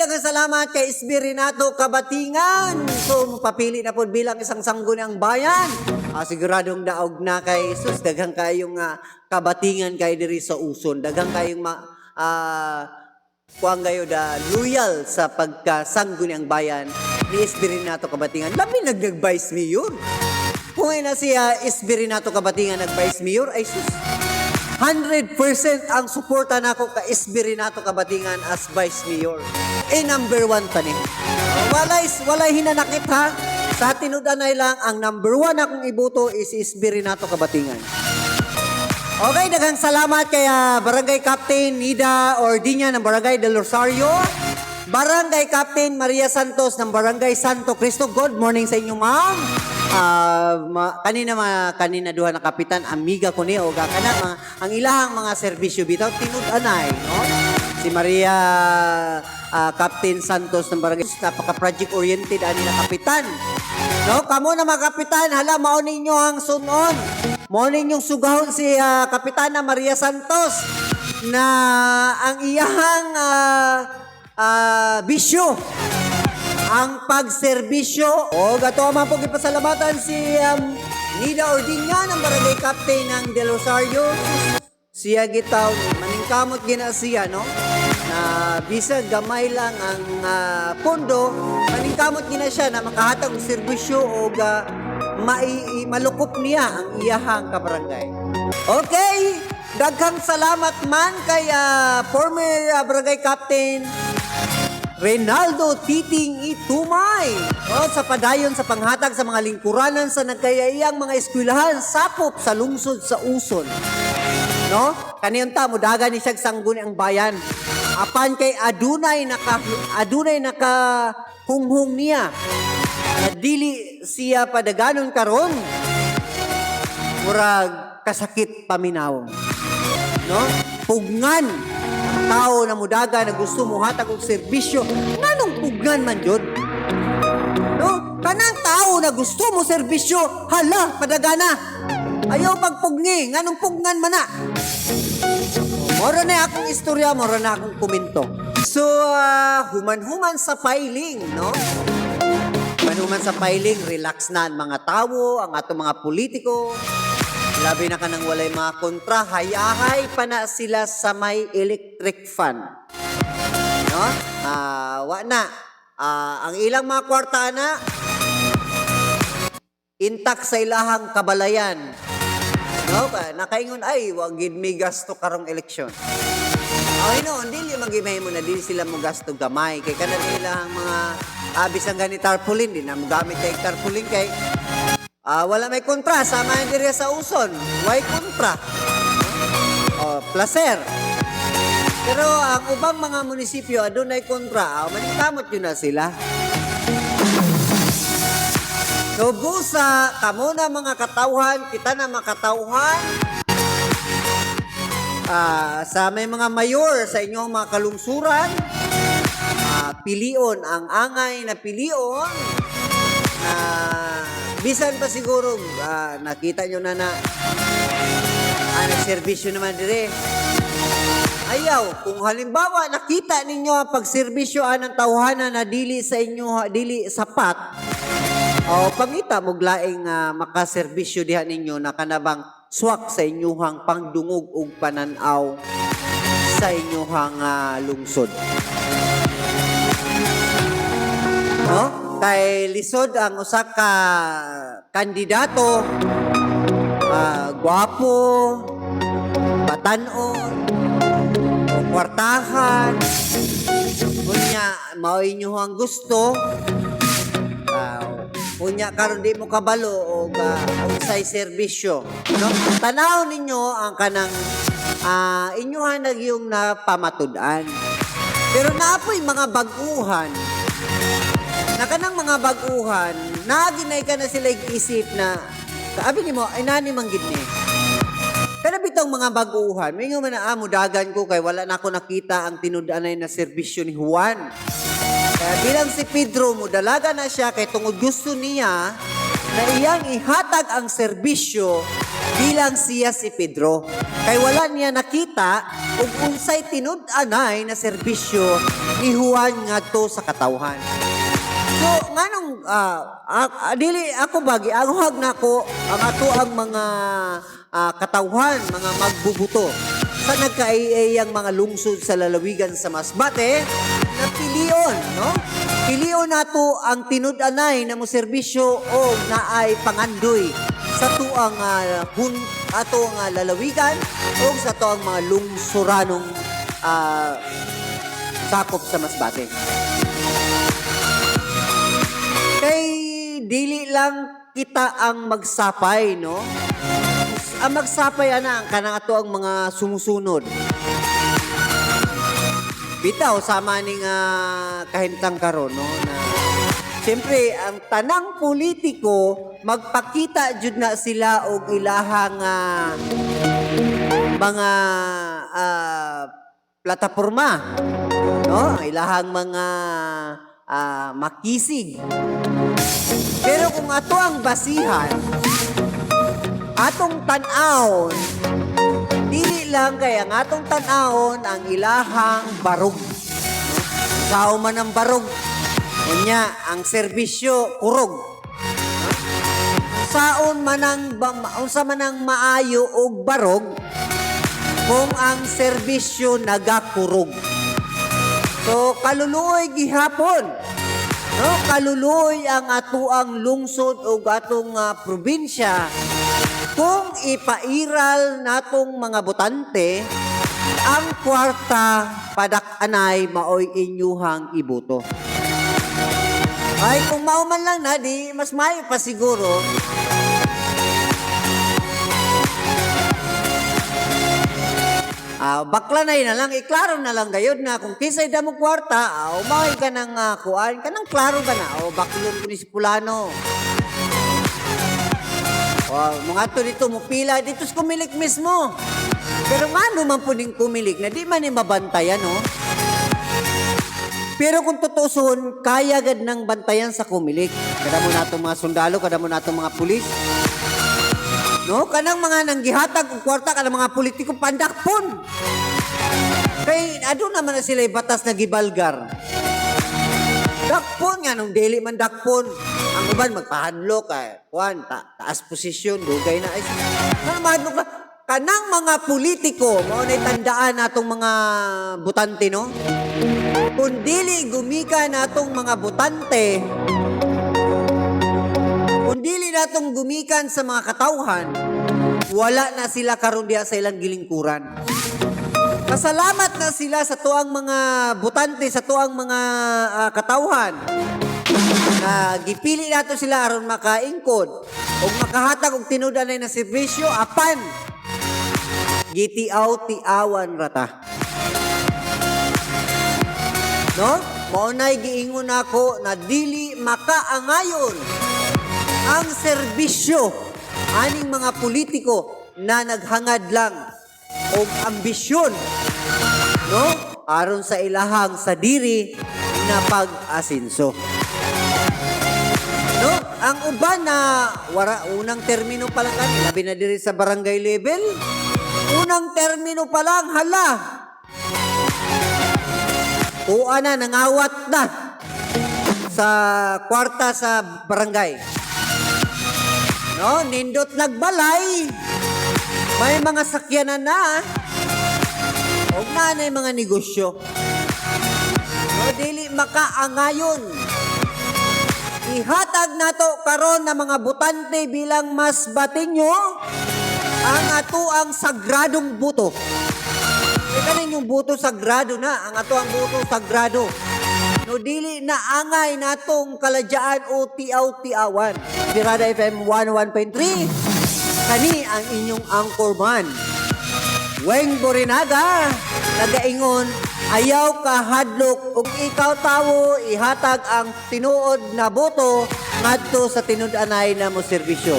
daghang salamat kay Espirinato Kabatingan. So, papili na po bilang isang sangguniang bayan. Ah, siguradong daog na kay Jesus. Daghang kayong ah, kabatingan kay diri sa uson. Daghang kayong ma, ah, kuang kayo da loyal sa pagkasangguniang bayan ni Espirinato Kabatingan. Labi nag-vice mayor. Kung na siya Espirinato Kabatingan nag-vice mayor, ay sus. 100% ang suporta nako ka Espirinato Kabatingan as Vice Mayor. Eh, number one tanin. Walay, walay hinanakit ha. Sa tinudanay lang, ang number one akong iboto is Espirinato Kabatingan. Okay, daghang salamat kay ah, Barangay Captain Nida Ordinya ng Barangay del Rosario. Barangay Captain Maria Santos ng Barangay Santo Cristo. Good morning sa inyo, ma'am. Ah, ma- kanina ma, kanina duha na kapitan amiga ko ni oga kana mga, ang ilahang mga serbisyo bitaw tinud-anay, no? Si Maria ah, Captain Santos ng Barangay napaka project oriented ani na kapitan. No, kamo na mga kapitan, hala mao ninyo ang sunon. Mao ninyong sugahon si ah, Kapitana Maria Santos na ang iyahang ah, ah, bisyo ang pagserbisyo. O gato man po ipasalamatan si um, Nida Ordinya ng Barangay Captain ng Del Rosario. Siya gitaw, maningkamot gina siya, no? Na bisag gamay lang ang ah, pondo, maningkamot gina siya na makahatag og serbisyo o ga, mai, malukop niya ang iyahang kabarangay. Okay, daghang salamat man kay ah, former ah, barangay captain Reynaldo Titing Itumay. O, sa padayon sa panghatag sa mga lingkuranan sa nagkayayang mga eskwelahan sapop sa lungsod sa Uson. No? Kaniyon ta mudaga ni siya sangguni ang bayan. Apan kay adunay naka adunay naka hunghung niya. Dili siya padaganon karon. Murag kasakit paminaw. No? Pugnan tao na mudaga na gusto mo hatag og serbisyo. Nganong pugnan man jud? No? Kanang tao na gusto mo serbisyo, hala, padagana. Ayaw pagpugni, nganong pugnan man na. Moro na akong istorya, moro na akong komento. So, ah, human-human sa filing, no? Human-human sa filing, relax na ang mga tao, ang ato mga politiko. Labi na ka nang walay mga kontra, hayahay pa na sila sa may electric fan. No? Ah, wa na. Ah, ang ilang mga kwarta na, intak sa ilahang kabalayan. No, ba? Nakaingon, ay, wag gid mi gasto karong eleksyon. Okay no, dili magimay mo na dili sila mo gasto gamay kay kana nila ang mga abis ang ganit tarpaulin din na gamit kay tarpaulin kay ah, wala may kontra sama yung diri sa uson. Why kontra? Oh, placer. Pero ang ubang mga munisipyo adunay kontra, ah, manikamot yun na sila. So busa, kamo na mga katauhan, kita na mga katauhan, Ah, sa may mga mayor sa inyong mga kalungsuran, ah, pilion ang angay na pilion na bisan pa siguro ah, nakita nyo na na ah, nagserbisyo naman dire. Ayaw, kung halimbawa nakita ninyo ang pagserbisyo ng tawhanan na dili sa inyo dili sapat, o pangita mo glaing uh, makaserbisyo diha ninyo na kanabang swak sa inyuhang pangdungog ug pananaw sa inyuhang ah, lungsod. No? Kay lisod ang usa ka kandidato ah, gwapo, batanon, o kwartahan, kunya mao inyuhang gusto, Ah, unya karon di mo kabalo o ga unsay serbisyo no? Tanaw ninyo ang kanang ah inyuhan nag yung napamatud-an. Pero naapoy mga baguhan. Na kanang mga baguhan naginay ka na sila isip na kaabi ni mo ay nani man gid ni? Pero bitong mga baguhan, may nga man amo dagan ko kay wala na ako nakita ang tinud-anay na serbisyo ni Juan. Kaya bilang si Pedro mo, dalaga na siya kay tungod gusto niya na iyang ihatag ang serbisyo bilang siya si Pedro. Kay wala niya nakita ug unsay tinud-anay na serbisyo ni Juan ngadto sa katawhan. So, nganong, ah, ah, dili ako bagi, aruhag na ko ang ato ang mga ah, katawhan, mga magbubuto sa nagkaayayang mga lungsod sa lalawigan sa Masbate na pilion, no? Pilion nato ang tinud-anay na mo serbisyo o naay pangandoy sa tuang uh, hun, ato nga lalawigan o sa tuang mga lungsuranong ah, sakop sa Masbate. Kay dili lang kita ang magsapay, no? Ang magsapay ana ang kanang ato ang mga sumusunod. Bitaw sama ning uh, kahimtang karon no na Siyempre, ang tanang politiko, magpakita jud na sila og ilahang ah, mga ah, plataporma. No? Ang ilahang mga ah, makisig. Pero kung ato ang basihan, atong dili lang kay ang atong tan-awon ang ilahang barog. Sao man ang barog. Unya, ang serbisyo kurog. Saon man ang unsa man ang maayo og barog kung ang serbisyo nagakurog. So kaluluoy gihapon. No, kaluluoy ang atuang lungsod o atong ah, probinsya kung ipairal natong mga botante ang kwarta padak-anay maoy inyuhang ibuto. Ay, kung mauman lang na, di mas mayo pa siguro. Ah, bakla na na lang, iklaro na lang gayod na kung kisay damo kwarta, ah, umaway ka ng uh, kuan, kanang klaro ka na, o baklon ko ni si Pulano. O, mga to dito, mupila, dito sa kumilik mismo. Pero nga naman po din kumilik na di man yung mabantayan, no? Pero kung tutusun, kaya agad ng bantayan sa kumilik. Kada mo na mga sundalo, kada mo na mga pulis. No? Kanang mga nanggihatag og kwarta, kanang mga politiko, pandakpon. Kay, ado naman na sila batas na gibalgar. Dakpon nga, nung daily man dakpon. Ang uban, magpahanlo ka. Juan, ta taas posisyon, dugay na. Ay, ano mahadlok ka? Kanang mga politiko, mao na tandaan natong mga butante, no? Kung dili gumika natong mga butante, kung dili natong gumikan sa mga katawhan, wala na sila karon diha sa ilang gilingkuran. Pasalamat na sila sa tuang mga butante, sa tuang mga ah, katawhan na gipili nato sila aron makaingkod o makahatag og tinudanay na serbisyo apan gitiaw tiawan rata. No? Maunay giingon ako na dili makaangayon ang serbisyo aning mga politiko na naghangad lang og ambisyon no aron sa ilahang sa diri na pag-asinso ang uban na wara unang termino pa lang kan labi na diri sa barangay level unang termino pa lang hala Tuwa na, nangawat na sa kwarta sa barangay. No, nindot nagbalay. May mga sakyanan na. Huwag na na yung mga negosyo. No, dili makaangayon. Ihatag nato karon na mga butante bilang mas batinyo ang ato ang sagradong buto. May kanin yung buto sagrado na, ang ato ang buto sagrado. No dili na angay natong kaladyaan o tiaw-tiawan. Pirada FM 101.3. Kani ang inyong anchorman. Weng Borinaga, nagaingon, ayaw ka hadlok ug ikaw tawo ihatag ang tinuod na boto ngadto sa tinud-anay na mo serbisyo.